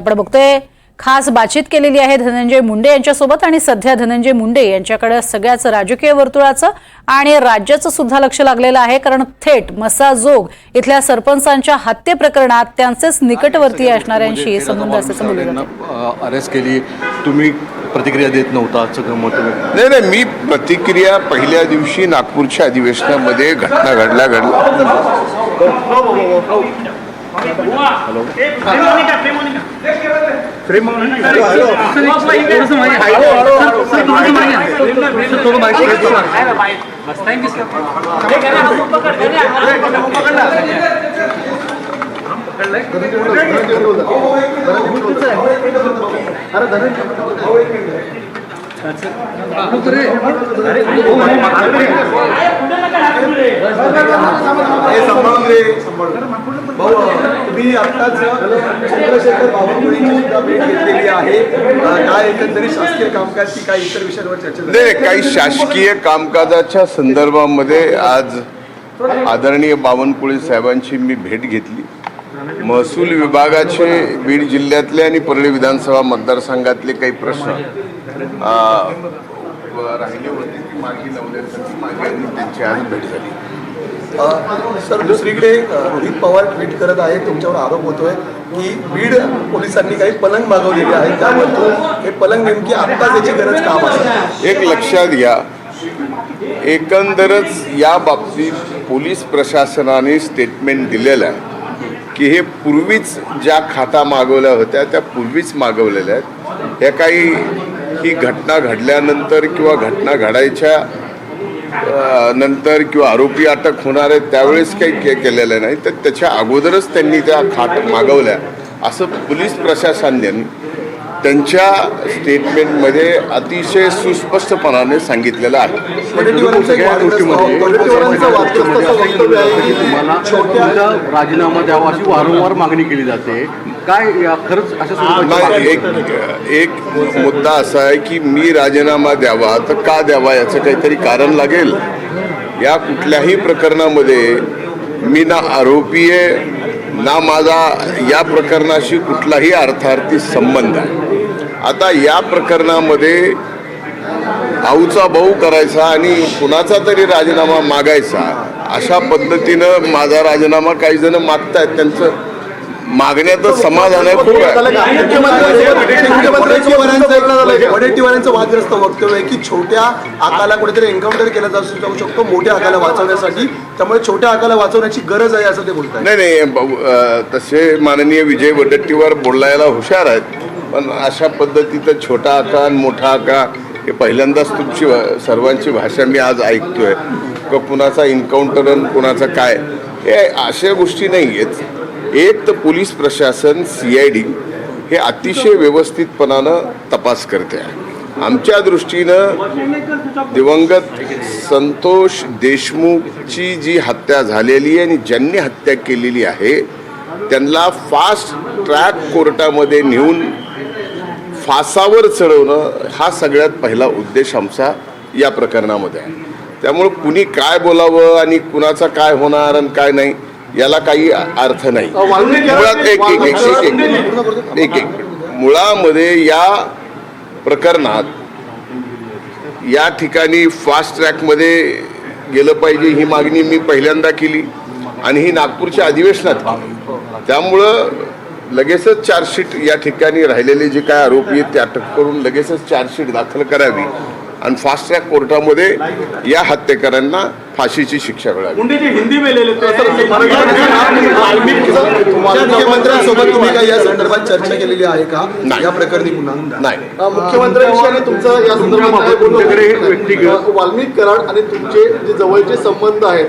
आपण बघतोय खास बातचीत केलेली आहे धनंजय मुंडे यांच्यासोबत आणि सध्या धनंजय मुंडे यांच्याकडे सगळ्याच राजकीय वर्तुळाचं आणि राज्याचं सुद्धा लक्ष लागलेलं आहे कारण थेट मसाजोग इथल्या सरपंचांच्या हत्ये प्रकरणात त्यांचेच निकटवर्तीय असणाऱ्यांशी संबंध असल्याचं बोललं अरेस्ट केली. तुम्ही प्रतिक्रिया देत नव्हता? नाही नाही मी प्रतिक्रिया पहिल्या दिवशी नागपूरच्या अधिवेशनामध्ये घटना घडल्या घडल्या. हे सांभाळून घे सांभाळून भाऊ तुम्ही आत्ताच चंद्रशेखर बावनकुळेंची सुद्धा भेट घेतलेली आहे. काय एकंदरीत शासकीय कामकाज की काही इतर विषयांवर चर्चा नाही काही शासकीय कामकाजाच्या संदर्भामध्ये आज आदरणीय बावनकुळे साहेबांची मी भेट घेतली. महसूल विभागाचे बीड जिल्ह्यातले आणि परळी विधानसभा मतदारसंघातले काही प्रश्न राहिले होते. की मागे लावण्यासाठी माझी आणि त्यांची आज भेट झाली. सर दुसरीकडे रोहित पवार ट्विट करत आहे तुमच्यावर आरोप होतोय की बीड पोलिसांनी काही पलंग मागवलेले आहेत त्यामधून हे पलंग नेमकी आत्ताच याची गरज काम आहे एक लक्षात घ्या एकंदरच या बाबतीत पोलीस प्रशासनाने स्टेटमेंट दिलेलं आहे की हे पूर्वीच ज्या खाता मागवल्या होत्या त्या पूर्वीच मागवलेल्या आहेत. ह्या काही ही घटना घडल्यानंतर किंवा घटना घडायच्या नंतर किंवा आरोपी अटक होणार आहेत त्यावेळेस काही केलेलं नाही. तर त्याच्या अगोदरच त्यांनी त्या खाट मागवल्या. असं पोलीस प्रशासनाने त्यांच्या स्टेटमेंटमध्ये अतिशय सुस्पष्टपणाने सांगितलेलं आहे. असं की तुम्हाला राजीनामा द्यावा अशी वारंवार मागणी केली जाते. काय या खरंच अशा मागणी एक एक मुद्दा असा आहे की मी राजीनामा द्यावा तर का द्यावा याचं काहीतरी कारण लागेल? या कुठल्याही प्रकरणामध्ये मी ना आरोपी आहे ना माझा या प्रकरणाशी कुठलाही अर्थार्थी संबंध आहे. आता या प्रकरणामध्ये आऊचा भाऊ करायचा आणि कुणाचा तरी राजीनामा मागायचा अशा पद्धतीनं माझा राजीनामा काही जण मागतायत. त्यांचं मागण्याचं समाधान आहे खूप आहे. वडेट्टीवारांचं वादग्रस्त वक्तव्य आहे की छोट्या आकाला कुठेतरी एन्काउंटर केला जाऊ जाऊ शकतो मोठ्या आकाला वाचवण्यासाठी. त्यामुळे छोट्या आकाला वाचवण्याची गरज आहे असं ते बोलतात नाही नाही तसे माननीय विजय वडेट्टीवार बोलायला हुशार आहेत. पण अशा पद्धतीचं छोटा आका आणि मोठा आका हे पहिल्यांदाच तुमची भा- सर्वांची भाषा मी आज ऐकतोय. का कुणाचा इन्काउंटर आणि कुणाचा काय? हे अशा गोष्टी नाही आहेत एक तर पोलीस प्रशासन सी आय डी हे अतिशय व्यवस्थितपणानं तपास करते आहे. आमच्या दृष्टीनं दिवंगत संतोष देशमुखची जी हत्या झालेली आहे आणि ज्यांनी हत्या केलेली आहे त्यांना फास्ट ट्रॅक कोर्टामध्ये नेऊन फासावर चढवणं हा सगळ्यात पहिला उद्देश आमचा या प्रकरणामध्ये आहे. त्यामुळं कुणी काय बोलावं आणि कुणाचा काय होणार आणि काय नाही याला काही अर्थ नाही. मुळात एक एक एक एक एक एक मुळामध्ये या प्रकरणात या ठिकाणी फास्ट ट्रॅकमध्ये गेलं पाहिजे ही मागणी मी पहिल्यांदा केली आणि ही नागपूरच्या अधिवेशनात केली त्यामुळं लगेचच चार्जशीट या ठिकाणी राहिलेले जे काय आरोपी आहेत ते अटक करून लगेचच चार्जशीट दाखल करावी आणि फास्ट ट्रॅक कोर्टामध्ये या हत्येकरांना फाशीची शिक्षा मिळावी. मुंडे जी हिंदी में ले लेते हैं मुख्यमंत्र्यांसोबत तुम्ही या संदर्भात चर्चा केलेली आहे का? नाही. या प्रकरणी पुन्हा नाही. मुख्यमंत्र्यांशी आणि तुमचं या संदर्भात वाल्मिक कराड आणि तुमचे जे जवळचे संबंध आहेत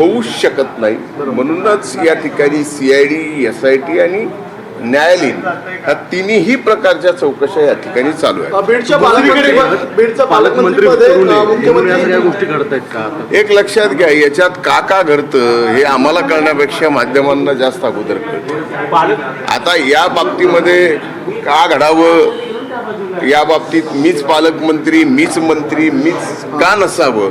होऊच शकत नाही. म्हणूनच या ठिकाणी C I D S I T आणि न्यायालयीन ह्या तिन्ही प्रकारच्या चौकशा या ठिकाणी चालू आहेत. बीडच्या पालकमंत्री बीडचं मुख्यमंत्री एक लक्षात घ्या याच्यात का का घडतं हे आम्हाला कळण्यापेक्षा माध्यमांना जास्त अगोदर कळतं. आता या बाबतीमध्ये का घडावं या बाबतीत मीच पालकमंत्री मीच मंत्री मीच का नसावं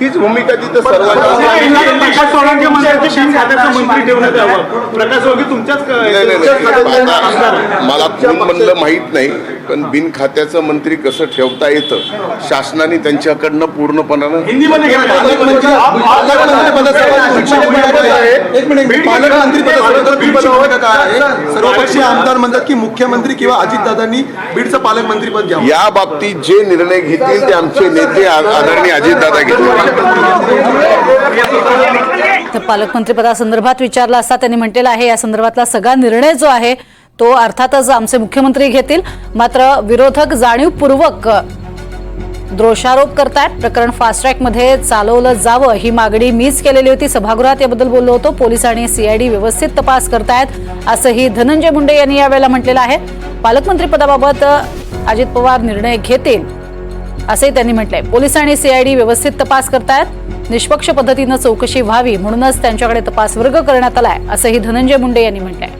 हीच भूमिका तिथं प्रकाश मंत्री ठेवण्यात यावं प्रकाश सोळंके तुमच्याच. मला कोण म्हणलं माहीत नाही पण बिन खात्याचं मंत्री कसं ठेवता येतं शासनाने त्यांच्याकडनं पूर्णपणानं हिंदीमध्ये घ्या. पालकमंत्री पालकमंत्रीपदासोबत तुमची भूमिका काय आहे? एक मिनिट. पालकमंत्रीपदासोबत तुमची भूमिका काय आहे सर्व पक्षीय आमदार म्हणतात की मुख्यमंत्री किंवा अजितदादांनी बीडचं पालकमंत्रीपद घ्यावं. या बाबतीत जे निर्णय घेतील ते आमचे नेते आदरणीय अजितदादा घेतील. तर पालकमंत्रीपदासंदर्भात विचारलं असता त्यांनी म्हटलेलं आहे या संदर्भातला सगळा निर्णय जो आहे तो अर्थातच आमचे मुख्यमंत्री घेतील. मात्र विरोधक जाणीवपूर्वक दोषारोप करतायत. प्रकरण फास्ट ट्रॅकमध्ये चालवलं जावं ही मागणी मीच केलेली होती. सभागृहात याबद्दल बोललो होतो. पोलीस आणि सीआयडी व्यवस्थित तपास करतायत असंही धनंजय मुंडे यांनी यावेळेला म्हटलेलं आहे. पालकमंत्रीपदाबाबत अजित पवार निर्णय घेतील असंही त्यांनी म्हटलंय. पोलीस आणि सीआयडी व्यवस्थित तपास करतायत. निष्पक्ष पद्धतीनं चौकशी व्हावी म्हणूनच त्यांच्याकडे तपास वर्ग करण्यात आलाय असंही धनंजय मुंडे यांनी म्हटलंय.